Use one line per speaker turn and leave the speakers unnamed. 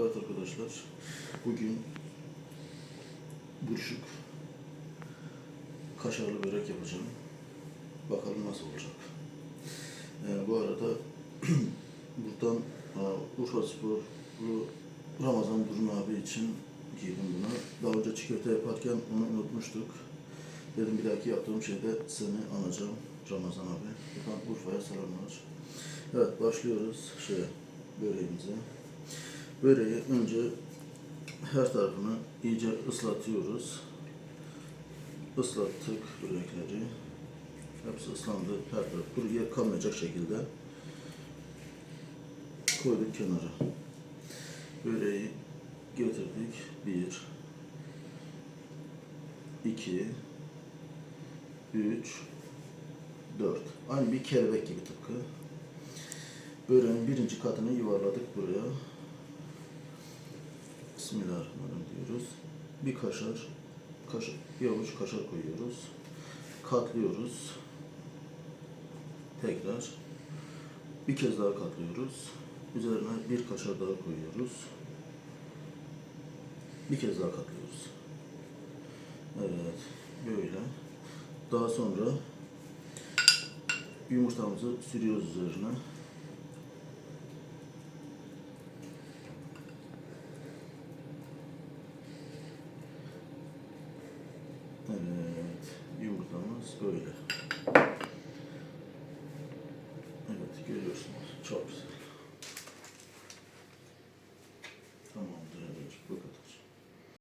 Evet arkadaşlar, bugün buruşuk kaşarlı börek yapacağım. Bakalım nasıl olacak. Ee, bu arada buradan e, Urfa Sporlu Ramazan Durun abi için giydim bunu. Daha önce köfte yaparken onu unutmuştuk. Dedim bir dahaki yaptığım şeyde seni anacağım Ramazan abi. Buradan Urfa'ya selamlar. Evet başlıyoruz şeye, böreğimize. Böreği önce her tarafını iyice ıslatıyoruz. Islattık börekleri. Hepsi ıslandı. Her taraf kuru yer kalmayacak şekilde koyduk kenara. Böreği getirdik. Bir, iki, üç, dört. Aynı bir kelebek gibi tıpkı. Böreğin birinci katını yuvarladık buraya. Bismillahirrahmanirrahim diyoruz. Bir kaşar, kaşar, bir avuç kaşar koyuyoruz. Katlıyoruz. Tekrar. Bir kez daha katlıyoruz. Üzerine bir kaşar daha koyuyoruz. Bir kez daha katlıyoruz. Evet, böyle. Daha sonra yumurtamızı sürüyoruz üzerine. Evet, yumurtamız böyle.